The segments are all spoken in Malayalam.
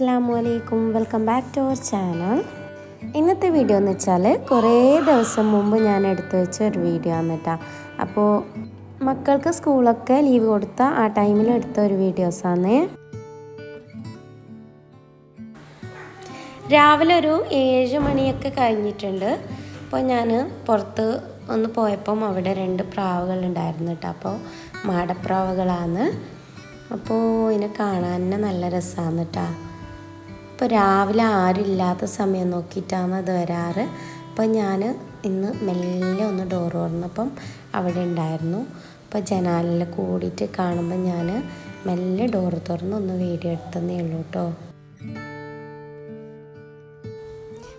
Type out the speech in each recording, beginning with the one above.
Welcome back to our channel. ഇന്നത്തെ വീഡിയോ എന്ന് വെച്ചാൽ കുറേ ദിവസം മുമ്പ് ഞാൻ എടുത്തു വെച്ച ഒരു വീഡിയോ ആണ് കേട്ടോ അപ്പോൾ മക്കൾക്ക് സ്കൂളൊക്കെ ലീവ് കൊടുത്ത ആ ടൈമിൽ എടുത്ത ഒരു വീഡിയോസാണ് രാവിലെ ഒരു ഏഴ് മണിയൊക്കെ കഴിഞ്ഞിട്ടുണ്ട്. അപ്പോൾ ഞാൻ പുറത്ത് ഒന്ന് പോയപ്പം അവിടെ രണ്ട് പ്രാവുകൾ ഉണ്ടായിരുന്നു കേട്ടോ അപ്പോൾ മാടപ്രാവുകളാണ്. അപ്പോൾ ഇതിനെ കാണാൻ തന്നെ നല്ല രസമാണ് കേട്ടോ ഇപ്പോൾ രാവിലെ ആരും ഇല്ലാത്ത സമയം നോക്കിയിട്ടാണ് അത് വരാറ്. അപ്പോൾ ഞാൻ ഇന്ന് മെല്ലെ ഒന്ന് ഡോർ തുറന്നപ്പം അവിടെ ഉണ്ടായിരുന്നു. അപ്പോൾ ജനാലിൽ കൂടിയിട്ട് കാണുമ്പോൾ ഞാൻ മെല്ലെ ഡോർ തുറന്ന് ഒന്ന് വീഡിയോ എടുത്തതേ ഉള്ളൂ കേട്ടോ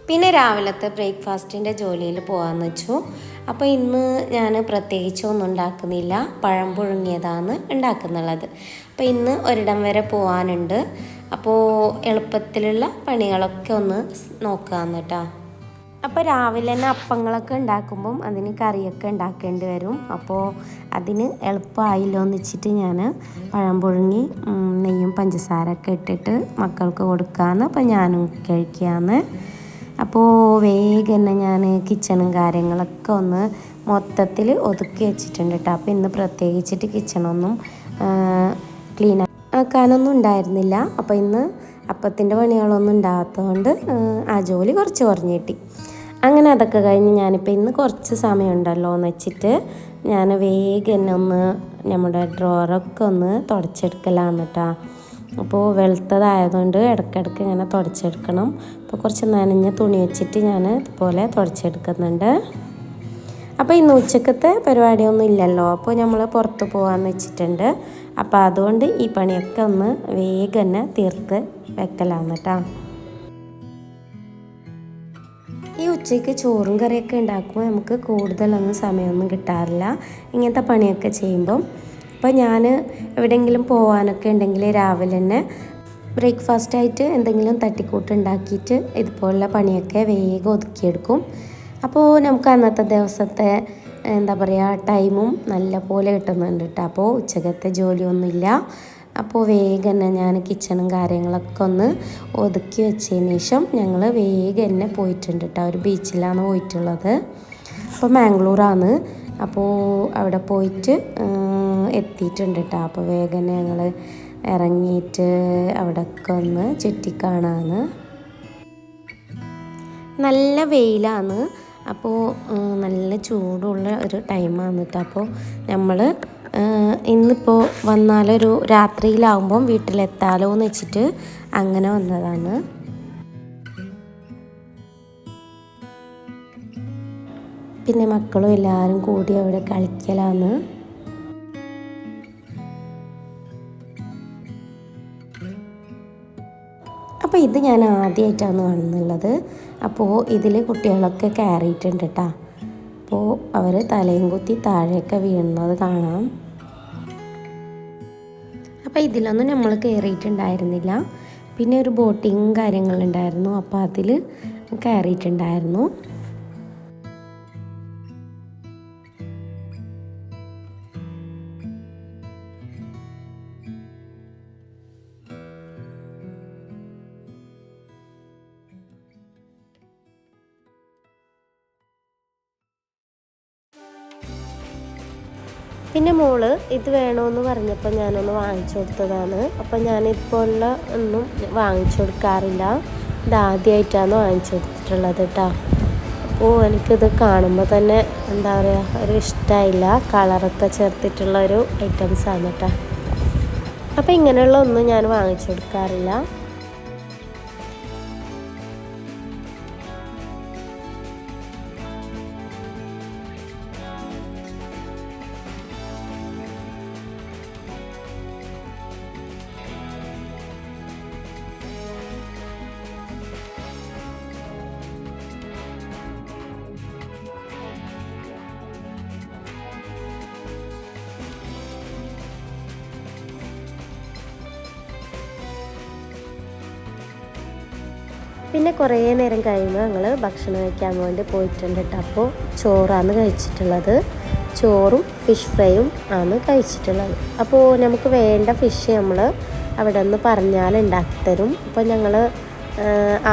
പിന്നെ രാവിലത്തെ ബ്രേക്ക്ഫാസ്റ്റിന്റെ ജോലിയിൽ പോകാമെന്ന് വെച്ചു. അപ്പോൾ ഇന്ന് ഞാൻ പ്രത്യേകിച്ചൊന്നും ഉണ്ടാക്കുന്നില്ല. പഴം പുഴുങ്ങിയതാണ് ഉണ്ടാക്കുന്നുള്ളത്. അപ്പോൾ ഇന്ന് ഒരിടം വരെ പോകാനുണ്ട് അപ്പോൾ എളുപ്പത്തിലുള്ള പണികളൊക്കെ ഒന്ന് നോക്കാമെന്ന് കേട്ടോ അപ്പോൾ രാവിലെ തന്നെ അപ്പങ്ങളൊക്കെ ഉണ്ടാക്കുമ്പം അതിന് കറിയൊക്കെ ഉണ്ടാക്കേണ്ടി വരും. അപ്പോൾ അതിന് എളുപ്പമായില്ലോ എന്ന് വെച്ചിട്ട് ഞാൻ പഴം പുഴുങ്ങി നെയ്യും പഞ്ചസാരയൊക്കെ ഇട്ടിട്ട് മക്കൾക്ക് കൊടുക്കാമെന്ന് അപ്പോൾ ഞാനും കഴിക്കാമെന്ന് അപ്പോൾ വേഗം തന്നെ ഞാൻ കിച്ചണും കാര്യങ്ങളൊക്കെ ഒന്ന് മൊത്തത്തിൽ ഒതുക്കി വെച്ചിട്ടുണ്ട് കേട്ടോ അപ്പോൾ ഇന്ന് പ്രത്യേകിച്ചിട്ട് കിച്ചണൊന്നും ക്ലീൻ ആക്കാനൊന്നും ഉണ്ടായിരുന്നില്ല. അപ്പോൾ ഇന്ന് അപ്പത്തിന്റെ പണികളൊന്നും ഉണ്ടാകാത്തതുകൊണ്ട് ആ ജോലി കുറച്ച് കുറഞ്ഞ് കിട്ടി. അങ്ങനെ അതൊക്കെ കഴിഞ്ഞ് ഞാനിപ്പോൾ ഇന്ന് കുറച്ച് സമയമുണ്ടല്ലോ എന്ന് വെച്ചിട്ട് ഞാൻ വേഗം തന്നെ ഒന്ന് നമ്മുടെ ഡ്രോറൊക്കെ ഒന്ന് തുടച്ചെടുക്കലാണ് കേട്ടോ അപ്പോൾ വെളുത്തതായതുകൊണ്ട് ഇടയ്ക്കിടയ്ക്ക് ഇങ്ങനെ തുടച്ചെടുക്കണം. അപ്പോൾ കുറച്ച് നനഞ്ഞ തുണി വെച്ചിട്ട് ഞാൻ ഇതുപോലെ തുടച്ചെടുക്കുന്നുണ്ട്. അപ്പോൾ ഇന്ന് ഉച്ചക്കത്തെ പരിപാടിയൊന്നും ഇല്ലല്ലോ. അപ്പോൾ നമ്മൾ പുറത്ത് പോകാമെന്ന് വെച്ചിട്ടുണ്ട്. അപ്പോൾ അതുകൊണ്ട് ഈ പണിയൊക്കെ ഒന്ന് വേഗം തന്നെ തീർത്ത് വെക്കലാന്ന് കേട്ടോ. ഈ ഉച്ചയ്ക്ക് ചോറും കറിയൊക്കെ ഉണ്ടാക്കുമ്പോൾ നമുക്ക് കൂടുതലൊന്നും സമയമൊന്നും കിട്ടാറില്ല. ഇങ്ങനത്തെ പണിയൊക്കെ ചെയ്യുമ്പം അപ്പോൾ ഞാൻ എവിടെയെങ്കിലും പോകാനൊക്കെ ഉണ്ടെങ്കിൽ രാവിലെ തന്നെ ബ്രേക്ക്ഫാസ്റ്റ് ആയിട്ട് എന്തെങ്കിലും തട്ടിക്കൂട്ട് ഉണ്ടാക്കിയിട്ട് ഇതുപോലുള്ള പണിയൊക്കെ വേഗം ഒതുക്കിയെടുക്കും. അപ്പോൾ നമുക്ക് അന്നത്തെ ദിവസത്തെ എന്താ പറയുക ടൈമും നല്ല പോലെ കിട്ടുന്നുണ്ട് കേട്ടോ. അപ്പോൾ ഉച്ചകത്തെ ജോലിയൊന്നുമില്ല. അപ്പോൾ വേഗം തന്നെ ഞാൻ കിച്ചണും കാര്യങ്ങളൊക്കെ ഒന്ന് ഒതുക്കി വെച്ചതിന് ശേഷം ഞങ്ങൾ വേഗം തന്നെ പോയിട്ടുണ്ട് കേട്ടോ. ഒരു ബീച്ചിലാണ് പോയിട്ടുള്ളത്. അപ്പോൾ മാംഗ്ലൂരാണ്. അപ്പോൾ അവിടെ പോയിട്ട് എത്തിയിട്ടുണ്ട് കേട്ടോ അപ്പോൾ വേഗം ഞങ്ങൾ ഇറങ്ങിയിട്ട് അവിടെയൊക്കെ ഒന്ന് ചുറ്റിക്കാണാന്ന് നല്ല വെയിലാണ്. അപ്പോൾ നല്ല ചൂടുള്ള ഒരു ടൈമാണ് കേട്ടോ അപ്പോൾ നമ്മൾ ഇന്നിപ്പോൾ വന്നാലൊരു രാത്രിയിലാവുമ്പം വീട്ടിലെത്താലോ എന്ന് വെച്ചിട്ട് അങ്ങനെ വന്നതാണ്. പിന്നെ മക്കളും എല്ലാവരും കൂടി അവിടെ കളിക്കലാന്ന് അപ്പോൾ ഇത് ഞാൻ ആദ്യമായിട്ടാണ് കാണുന്നുള്ളത് അപ്പോൾ ഇതിൽ കുട്ടികളൊക്കെ കയറിയിട്ടുണ്ട് കേട്ടോ അപ്പോൾ അവർ തലയും കുത്തി താഴെയൊക്കെ വീഴുന്നത് കാണാം. അപ്പോൾ ഇതിലൊന്നും നമ്മൾ കയറിയിട്ടുണ്ടായിരുന്നില്ല പിന്നെ ഒരു ബോട്ടിങ്ങും കാര്യങ്ങളുണ്ടായിരുന്നു അപ്പോൾ അതിൽ കയറിയിട്ടുണ്ടായിരുന്നു പിന്നെ മോൾ ഇത് വേണമെന്ന് പറഞ്ഞപ്പോൾ ഞാനൊന്ന് വാങ്ങിച്ചു കൊടുത്തതാണ്. അപ്പം ഞാനിപ്പോൾ ഉള്ള ഒന്നും വാങ്ങിച്ചു കൊടുക്കാറില്ല. ഇത് ആദ്യമായിട്ടാണ് വാങ്ങിച്ചു കൊടുത്തിട്ടുള്ളത് കേട്ടോ അപ്പോൾ എനിക്കിത് കാണുമ്പോൾ തന്നെ എന്താ പറയുക ഒരു ഇഷ്ടമായില്ല കളറൊക്കെ ചേർത്തിട്ടുള്ള ഒരു ഐറ്റംസ് ആണ് കേട്ടോ അപ്പോൾ ഇങ്ങനെയുള്ള ഒന്നും ഞാൻ വാങ്ങിച്ചു കൊടുക്കാറില്ല. പിന്നെ കുറേ നേരം കഴിയുമ്പോൾ ഞങ്ങൾ ഭക്ഷണം കഴിക്കാൻ വേണ്ടി പോയിട്ടുണ്ട് കേട്ടോ അപ്പോൾ ചോറാണ് കഴിച്ചിട്ടുള്ളത്. ചോറും ഫിഷ് ഫ്രൈയും ആണ് കഴിച്ചിട്ടുള്ളത്. അപ്പോൾ നമുക്ക് വേണ്ട ഫിഷ് നമ്മൾ അവിടെ നിന്ന് പറഞ്ഞാൽ ഉണ്ടാക്കി തരും അപ്പോൾ ഞങ്ങൾ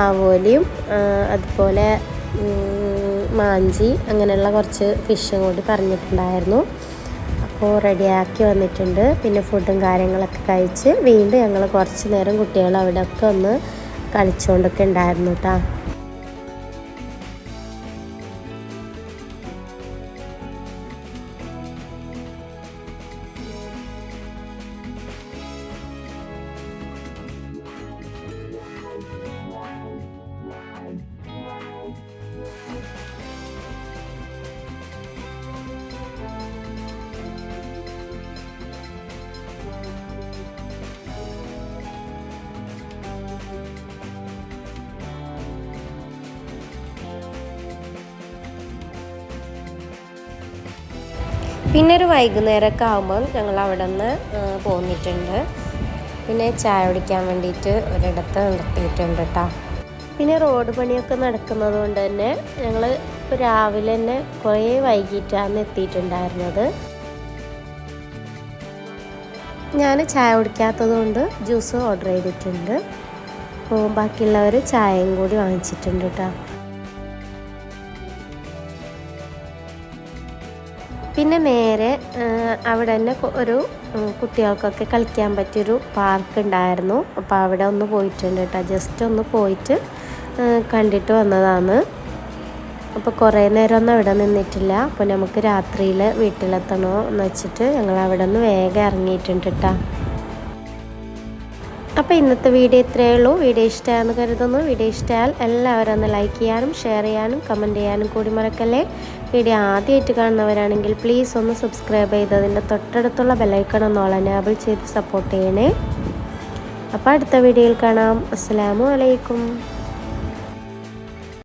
ആവോലിയും അതുപോലെ മാഞ്ചി അങ്ങനെയുള്ള കുറച്ച് ഫിഷും കൂടി പറഞ്ഞിട്ടുണ്ടായിരുന്നു. അപ്പോൾ റെഡിയാക്കി വന്നിട്ടുണ്ട്. പിന്നെ ഫുഡും കാര്യങ്ങളൊക്കെ കഴിച്ച് വീണ്ടും ഞങ്ങൾ കുറച്ച് നേരം കുട്ടികൾ അവിടെയൊക്കെ ഒന്ന് കളിച്ചുകൊണ്ടൊക്കെ ഉണ്ടായിരുന്നു കേട്ടോ പിന്നെ ഒരു വൈകുന്നേരമൊക്കെ ആകുമ്പോൾ ഞങ്ങൾ അവിടെ നിന്ന് പോന്നിട്ടുണ്ട്. പിന്നെ ചായ കുടിക്കാൻ വേണ്ടിയിട്ട് ഒരിടത്ത് നിർത്തിയിട്ടുണ്ട് കേട്ടോ പിന്നെ റോഡ് പണിയൊക്കെ നടക്കുന്നത് കൊണ്ട് തന്നെ ഞങ്ങൾ രാവിലെ തന്നെ കുറേ വൈകിട്ടാണ് എത്തിയിട്ടുണ്ടായിരുന്നത്. ഞാൻ ചായ കുടിക്കാത്തത് കൊണ്ട് ജ്യൂസ് ഓർഡർ ചെയ്തിട്ടുണ്ട്. ബാക്കിയുള്ളവർ ചായയും കൂടി വാങ്ങിച്ചിട്ടുണ്ട് കേട്ടോ പിന്നെ നേരെ അവിടെ തന്നെ ഒരു കുട്ടികൾക്കൊക്കെ കളിക്കാൻ പറ്റിയൊരു പാർക്ക് ഉണ്ടായിരുന്നു. അപ്പോൾ അവിടെ ഒന്ന് പോയിട്ടുണ്ട് കേട്ടോ ജസ്റ്റ് ഒന്ന് പോയിട്ട് കണ്ടിട്ട് വന്നതാണ്. അപ്പോൾ കുറേ നേരമൊന്നും അവിടെ നിന്നിട്ടില്ല. അപ്പോൾ നമുക്ക് രാത്രിയിൽ വീട്ടിലെത്തണോ എന്ന് വെച്ചിട്ട് ഞങ്ങൾ അവിടെ നിന്ന് വേഗം ഇറങ്ങിയിട്ടുണ്ട് കേട്ടോ അപ്പോൾ ഇന്നത്തെ വീഡിയോ ഇത്രയേ ഉള്ളൂ. വീഡിയോ ഇഷ്ടമാണെന്ന് കരുതുന്നു. വീഡിയോ ഇഷ്ടമായാൽ എല്ലാവരും ഒന്ന് ലൈക്ക് ചെയ്യാനും ഷെയർ ചെയ്യാനും കമന്റ് ചെയ്യാനും കൂടി മറക്കല്ലേ. വീഡിയോ ആദ്യമായിട്ട് കാണുന്നവരാണെങ്കിൽ പ്ലീസ് ഒന്ന് സബ്സ്ക്രൈബ് ചെയ്ത് അതിന്റെ തൊട്ടടുത്തുള്ള ബെല്ലൈക്കൺ ഒന്ന് ഓൾ എനാബിൾ ചെയ്ത് സപ്പോർട്ട് ചെയ്യണേ. അപ്പോൾ അടുത്ത വീഡിയോയിൽ കാണാം. അസ്സാമു അലൈക്കും.